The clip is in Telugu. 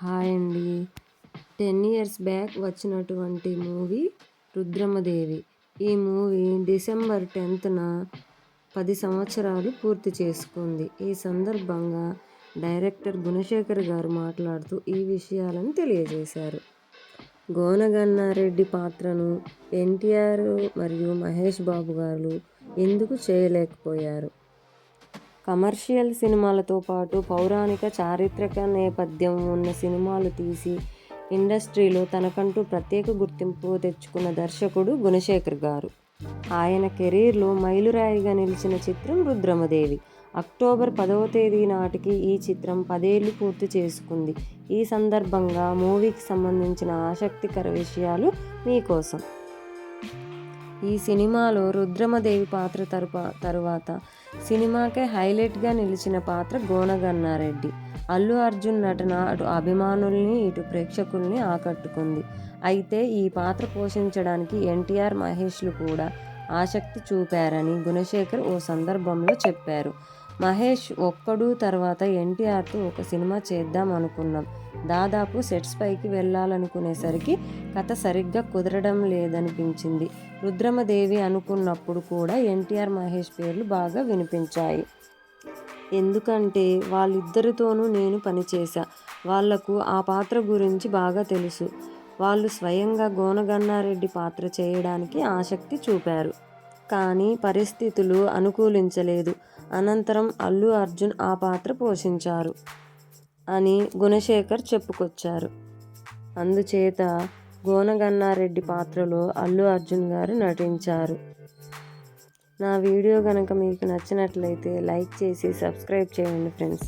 హాయ్ అండి. టెన్ ఇయర్స్ బ్యాక్ వచ్చినటువంటి మూవీ రుద్రమదేవి. ఈ మూవీ డిసెంబర్ టెన్త్న పది సంవత్సరాలు పూర్తి చేసుకుంది. ఈ సందర్భంగా డైరెక్టర్ గుణశేఖర్ గారు మాట్లాడుతూ ఈ విషయాలను తెలియజేశారు. గోనగన్నారెడ్డి పాత్రను ఎన్టీఆర్ మరియు మహేష్ బాబు గారు ఎందుకు చేయలేకపోయారు? కమర్షియల్ సినిమాలతో పాటు పౌరాణిక చారిత్రక నేపథ్యం ఉన్న సినిమాలు తీసి ఇండస్ట్రీలో తనకంటూ ప్రత్యేక గుర్తింపు తెచ్చుకున్న దర్శకుడు గుణశేఖర్ గారు. ఆయన కెరీర్లో మైలురాయిగా నిలిచిన చిత్రం రుద్రమదేవి. అక్టోబర్ పదవ తేదీ నాటికి ఈ చిత్రం పదేళ్ళు పూర్తి చేసుకుంది. ఈ సందర్భంగా మూవీకి సంబంధించిన ఆసక్తికర విషయాలు మీకోసం. ఈ సినిమాలో రుద్రమదేవి పాత్ర తరుపా తరువాత సినిమాకే హైలైట్గా నిలిచిన పాత్ర గోనగన్నారెడ్డి అల్లు అర్జున్ నటన అటు అభిమానుల్ని ఇటు ప్రేక్షకుల్ని ఆకట్టుకుంది. అయితే ఈ పాత్ర పోషించడానికి ఎన్టీఆర్ మహేష్లు కూడా ఆసక్తి చూపారని గుణశేఖర్ ఓ సందర్భంలో చెప్పారు. మహేష్ ఒక్కడు తర్వాత ఎన్టీఆర్తో ఒక సినిమా చేద్దాం అనుకున్నాం. దాదాపు సెట్స్ పైకి వెళ్ళాలనుకునేసరికి కథ సరిగ్గా కుదరడం లేదనిపించింది. రుద్రమదేవి అనుకున్నప్పుడు కూడా ఎన్టీఆర్ మహేష్ పేర్లు బాగా వినిపించాయి. ఎందుకంటే వాళ్ళిద్దరితోనూ నేను పనిచేశా. వాళ్ళకు ఆ పాత్ర గురించి బాగా తెలుసు. వాళ్ళు స్వయంగా గోనగన్నారెడ్డి పాత్ర చేయడానికి ఆసక్తి చూపారు. కానీ పరిస్థితులు అనుకూలించలేదు. అనంతరం అల్లు అర్జున్ ఆ పాత్ర పోషించారు అని గుణశేఖర్ చెప్పుకొచ్చారు. అందుచేత గోనగన్నారెడ్డి పాత్రలో అల్లు అర్జున్ గారు నటించారు. నా వీడియో కనుక మీకు నచ్చినట్లయితే లైక్ చేసి సబ్స్క్రైబ్ చేయండి ఫ్రెండ్స్.